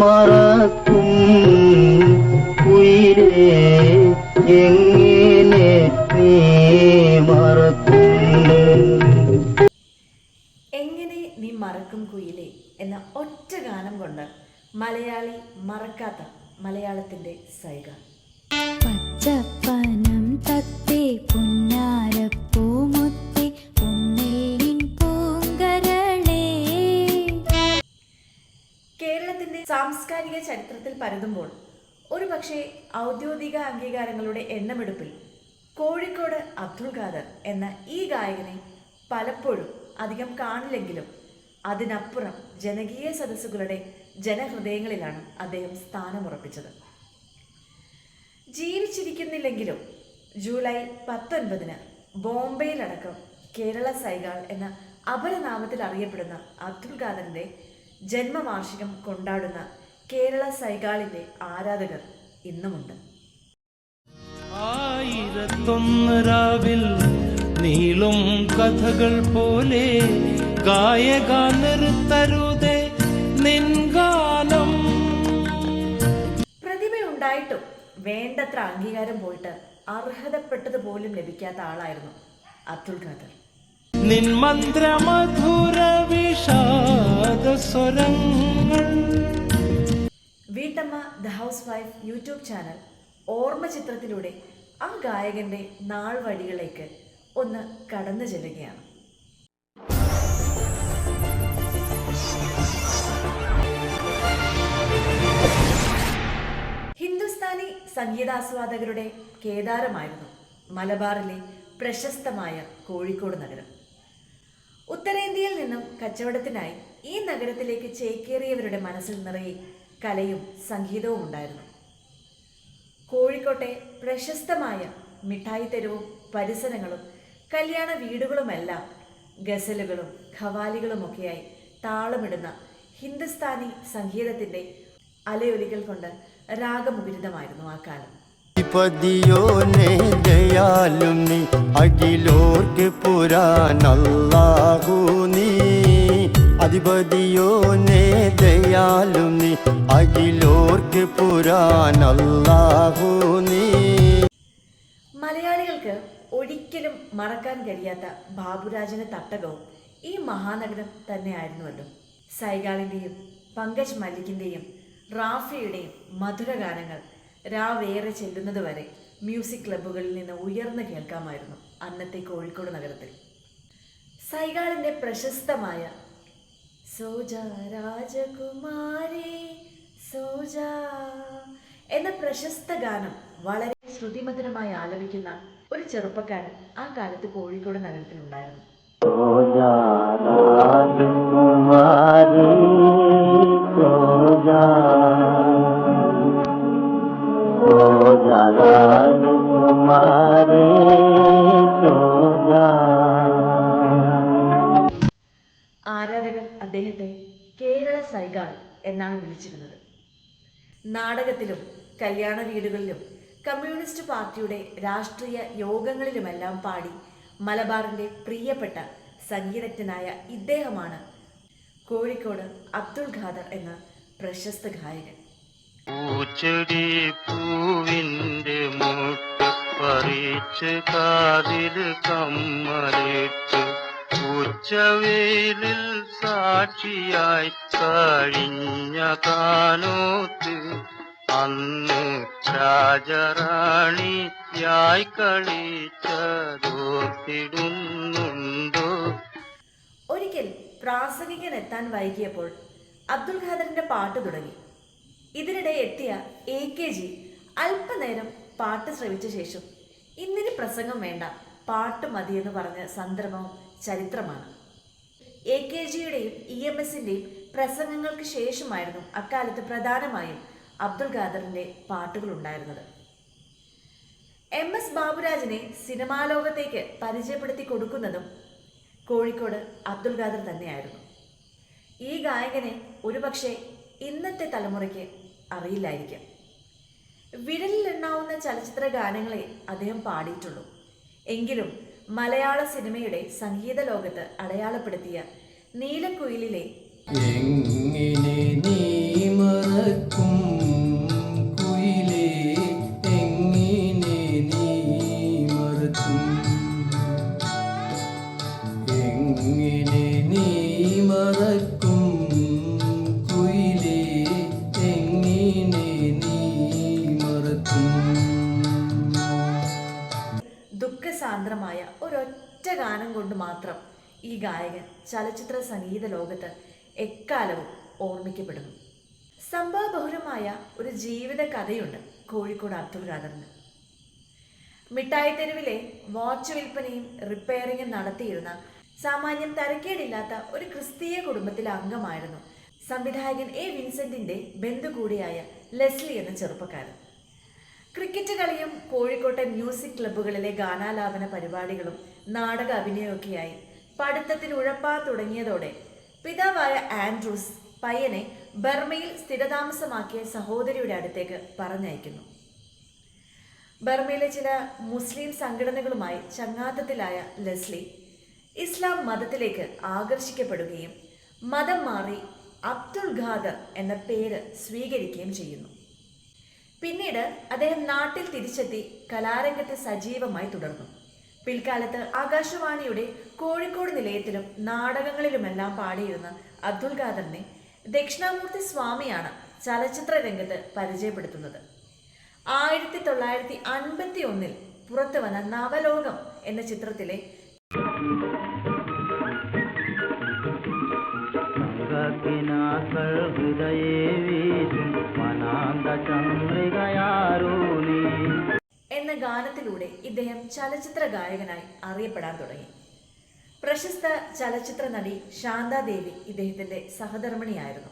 മറക്കും ഉയരേ എങ്ങനെ നീ മറക്കും എങ്ങനെ നീ മറക്കും കുയിലേ എന്ന ഒറ്റ ഗാനം കൊണ്ട് മലയാളി മറക്കാത്ത മലയാളത്തിന്റെ സൈക പച്ചപ്പനം തത്തേ സാംസ്കാരിക ചരിത്രത്തിൽ പരതുമ്പോൾ ഒരു പക്ഷേ ഔദ്യോഗിക അംഗീകാരങ്ങളുടെ എണ്ണമെടുപ്പിൽ കോഴിക്കോട് അബ്ദുൾ ഖാദർ എന്ന ഈ ഗായകനെ പലപ്പോഴും അധികം കാണില്ലെങ്കിലും അതിനപ്പുറം ജനകീയ സദസ്സുകളുടെ ജനഹൃദയങ്ങളിലാണ് അദ്ദേഹം സ്ഥാനമുറപ്പിച്ചത്. ജീവിച്ചിരിക്കുന്നില്ലെങ്കിലും ജൂലൈ പത്തൊൻപതിന് ബോംബെയിലടക്കം കേരള സൈഗാൾ എന്ന അപരനാമത്തിൽ അറിയപ്പെടുന്ന അബ്ദുൾ ഖാദറിന്റെ ജന്മവാർഷികം കൊണ്ടാടുന്ന കേരള സൈഗാളിലെ ആരാധകർ ഇന്നുമുണ്ട്. ആയിരത്തൊന്ന് രാവിൽ നീളും കഥകൾ പോലെ ഗായക നിർത്തരുതേ നിൻഗാനം. പ്രതിഭയുണ്ടായിട്ടും വേണ്ടത്ര അംഗീകാരം പോയിട്ട് അർഹതപ്പെട്ടത് പോലും ലഭിക്കാത്ത ആളായിരുന്നു അബ്ദുൽ ഖാദർ. നിൻ മന്ത്രമധുര വിഷാദ സ്വരങ്ങൾ വീട്ടമ്മ the housewife YouTube channel ഓർമ്മ ചിത്രത്തിലൂടെ ആ ഗായകന്റെ നാൾ വഴികളിലേക്ക് ഒന്ന് കടന്നു ചെല്ലുകയാണ്. ഹിന്ദുസ്ഥാനി സംഗീതാസ്വാദകരുടെ കേദാരമായിരുന്നു മലബാറിലെ പ്രശസ്തമായ കോഴിക്കോട് നഗരം. ഉത്തരേന്ത്യയിൽ നിന്നും കച്ചവടത്തിനായി ഈ നഗരത്തിലേക്ക് ചേക്കേറിയവരുടെ മനസ്സിൽ നിറയെ കലയും സംഗീതവും ഉണ്ടായിരുന്നു. കോഴിക്കോട്ടെ പ്രശസ്തമായ മിഠായി തെരുവും പരിസരങ്ങളും കല്യാണ വീടുകളുമെല്ലാം ഗസലുകളും ഖവാലികളുമൊക്കെയായി താളമിടുന്ന ഹിന്ദുസ്ഥാനി സംഗീതത്തിന്റെ അലയൊലികൾ കൊണ്ട് രാഗമുപരിതമായിരുന്നു ആ കാലം. ദയാലും നീ അഖിലോർക്ക് പുരാനല്ലാഹു നീ അധിപതിയോനെ ദയാലു നീ അഖിലോർക്ക് പുരാനല്ലാഹു നീ മലയാളികൾക്ക് ഒരിക്കലും മറക്കാൻ കഴിയാത്ത ബാബുരാജിന്റെ തട്ടകവും ഈ മഹാനഗരം തന്നെയായിരുന്നുവല്ലോ. സൈഗാളിന്റെയും പങ്കജ് മല്ലിക്കിന്റെയും റാഫിയുടെയും മധുരഗാനങ്ങൾ രാവേറെ ചെല്ലുന്നതുവരെ മ്യൂസിക് ക്ലബ്ബുകളിൽ നിന്ന് ഉയർന്നു കേൾക്കാമായിരുന്നു അന്നത്തെ കോഴിക്കോട് നഗരത്തിൽ. സൈഗാളിന്റെ പ്രശസ്തമായ രാജകുമാരി എന്ന പ്രശസ്ത ഗാനം വളരെ ശ്രുതിമധുരമായി ആലപിക്കുന്ന ഒരു ചെറുപ്പക്കാരൻ ആ കാലത്ത് കോഴിക്കോട് നഗരത്തിലുണ്ടായിരുന്നു. കുമാരി എന്നാണ് വിളിച്ചിരുന്നത്. നാടകത്തിലും കല്യാണ വീടുകളിലും കമ്മ്യൂണിസ്റ്റ് പാർട്ടിയുടെ രാഷ്ട്രീയ യോഗങ്ങളിലുമെല്ലാം പാടി മലബാറിന്റെ പ്രിയപ്പെട്ട സംഗീതജ്ഞനായ ഇദ്ദേഹമാണ് കോഴിക്കോട് അബ്ദുൾ ഖാദർ എന്ന പ്രശസ്ത ഗായകൻ. പൂച്ചെടി പൂവിന്റെ മുട്ട് പറിച്ച് കാതിൽ ഉച്ചവേലിൽ സാക്ഷിയായി കഴിഞ്ഞ കാലോത്ത് അന്ന് രാജറാണിയായി കളിച്ചതോത്തിടുന്നുണ്ടോ ഒരിക്കൽ പ്രാസംഗികൻ എത്താൻ വൈകിയപ്പോൾ അബ്ദുൽ ഖാദറിന്റെ പാട്ട് തുടങ്ങി. ഇതിനിടെ എത്തിയ എ കെ ജി അല്പനേരം പാട്ട് ശ്രവിച്ച ശേഷം ഇന്നിന് പ്രസംഗം വേണ്ട പാട്ട് മതിയെന്ന് പറഞ്ഞ സന്ദർഭം ചരിത്രമാണ്. എ കെ ജിയുടെയും ഇ എം എസിന്റെയും പ്രസംഗങ്ങൾക്ക് ശേഷമായിരുന്നു അക്കാലത്ത് പ്രധാനമായും അബ്ദുൽ ഖാദറിന്റെ പാട്ടുകൾ ഉണ്ടായിരുന്നത് എം എസ് ബാബുരാജിനെ സിനിമാ ലോകത്തേക്ക് പരിചയപ്പെടുത്തി കൊടുക്കുന്നതും കോഴിക്കോട് അബ്ദുൽ ഖാദർ തന്നെയായിരുന്നു. ഈ ഗായകനെ ഒരുപക്ഷെ ഇന്നത്തെ തലമുറയ്ക്ക് അറിയില്ലായിരിക്കാം. വിരലിൽ എണ്ണാവുന്ന ചലച്ചിത്ര ഗാനങ്ങളെ അദ്ദേഹം പാടിയിട്ടുള്ളൂ. എങ്കിലും മലയാള സിനിമയുടെ സംഗീത ലോകത്ത് അടയാളപ്പെടുത്തിയ നീലക്കുയിലിലെ എങ്ങനെ ഗാനം കൊണ്ട് മാത്രം ഈ ഗായകൻ ചലച്ചിത്ര സംഗീത ലോകത്ത് എക്കാലവും ഓർമ്മിക്കപ്പെടുന്നു. സംഭവബഹുലമായ ഒരു ജീവിത കഥയുണ്ട് കോഴിക്കോട് അബ്ദുൽ ഖാദറിന്. മിഠായി തെരുവിലെ വാച്ച് വിൽപ്പനയും റിപ്പയറിംഗും നടത്തിയിരുന്ന സാമാന്യം തരക്കേടില്ലാത്ത ഒരു ക്രിസ്തീയ കുടുംബത്തിലെ അംഗമായിരുന്നു സംവിധായകൻ എ വിൻസെന്റിന്റെ ബന്ധു കൂടിയായ ലെസ്ലി എന്ന ചെറുപ്പക്കാരൻ. ക്രിക്കറ്റ് കളിയും കോഴിക്കോട്ടെ മ്യൂസിക് ക്ലബ്ബുകളിലെ ഗാനാലാപന പരിപാടികളും നാടക അഭിനയമൊക്കെയായി. പഠിത്തത്തിൽ ഉഴപ്പാ തുടങ്ങിയതോടെ പിതാവായ ആൻഡ്രൂസ് പയ്യനെ ബർമയിൽ സ്ഥിരതാമസമാക്കിയ സഹോദരിയുടെ അടുത്തേക്ക് പറഞ്ഞയക്കുന്നു. ബർമയിലെ ചില മുസ്ലിം സംഘടനകളുമായി ചങ്ങാത്തത്തിലായ ലെസ്ലി ഇസ്ലാം മതത്തിലേക്ക് ആകർഷിക്കപ്പെടുകയും മതം മാറി അബ്ദുൾ ഖാദർ എന്ന പേര് സ്വീകരിക്കുകയും ചെയ്യുന്നു. പിന്നീട് അദ്ദേഹം നാട്ടിൽ തിരിച്ചെത്തി കലാരംഗത്ത് സജീവമായി തുടർന്നു. പിൽക്കാലത്ത് ആകാശവാണിയുടെ കോഴിക്കോട് നിലയത്തിലും നാടകങ്ങളിലുമെല്ലാം പാടിയിരുന്ന അബ്ദുൽ ഖാദറിനെ ദക്ഷിണാമൂർത്തി സ്വാമിയാണ് ചലച്ചിത്ര രംഗത്ത് പരിചയപ്പെടുത്തുന്നത്. ആയിരത്തി തൊള്ളായിരത്തി അൻപത്തി ഒന്നിൽ പുറത്തു വന്ന നവലോകം എന്ന ചിത്രത്തിലെ ഇദ്ദേഹം ചലച്ചിത്ര ഗായകനായി അറിയപ്പെടാൻ തുടങ്ങി. പ്രശസ്ത ചലച്ചിത്ര നടി ശാന്താദേവി ഇദ്ദേഹത്തിന്റെ സഹധർമ്മിണിയായിരുന്നു.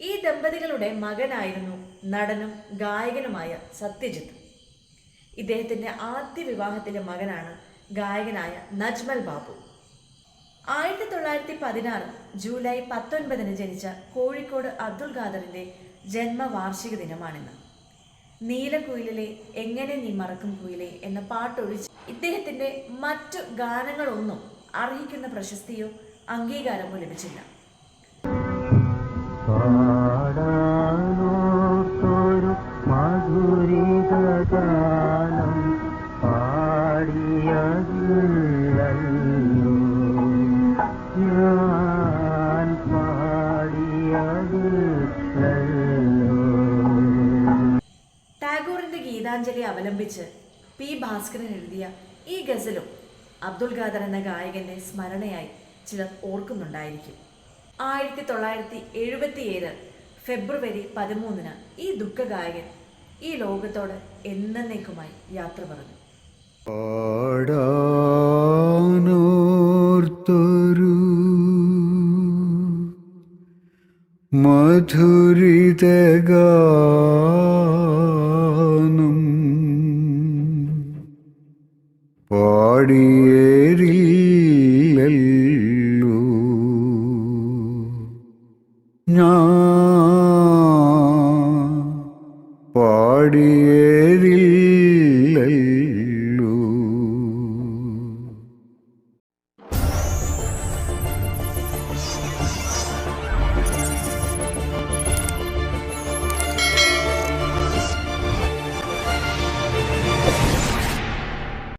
ഈ ദമ്പതികളുടെ മകനായിരുന്നു നടനും ഗായകനുമായ സത്യജിത്ത്. ഇദ്ദേഹത്തിന്റെ ആദ്യ വിവാഹത്തിലെ മകനാണ് ഗായകനായ നജ്മൽ ബാബു. ആയിരത്തി തൊള്ളായിരത്തി പതിനാറ് ജൂലൈ പത്തൊൻപതിന് ജനിച്ച കോഴിക്കോട് അബ്ദുൽ ഖാദറിന്റെ ജന്മവാർഷിക ദിനമാണിന്ന്. നീലക്കുയിലിലെ എങ്ങനെ നീ മറക്കും കുയിലെ എന്ന പാട്ടൊഴിച്ച് ഇദ്ദേഹത്തിന്റെ മറ്റു ഗാനങ്ങളൊന്നും അർഹിക്കുന്ന പ്രശസ്തിയോ അംഗീകാരമോ ലഭിച്ചില്ല. ഗീതാഞ്ജലി അവലംബിച്ച് പി ഭാസ്കരൻ എഴുതിയ ഈ ഗസലും അബ്ദുൽ ഖാദർ എന്ന ഗായകന്റെ സ്മരണയായി ചിലർ ഓർക്കുന്നുണ്ടായിരിക്കും. ആയിരത്തി തൊള്ളായിരത്തി എഴുപത്തിയേഴ് ഫെബ്രുവരി പതിമൂന്നിന് ഈ ദുഃഖഗായകൻ ഈ ലോകത്തോട് എന്നേക്കുമായി യാത്ര പറഞ്ഞു. പാടാനോർത്തൊരു മധുരിത പാടിയേരില്ലല്ലോ ഞാൻ പാടിയേരില്ലല്ലോ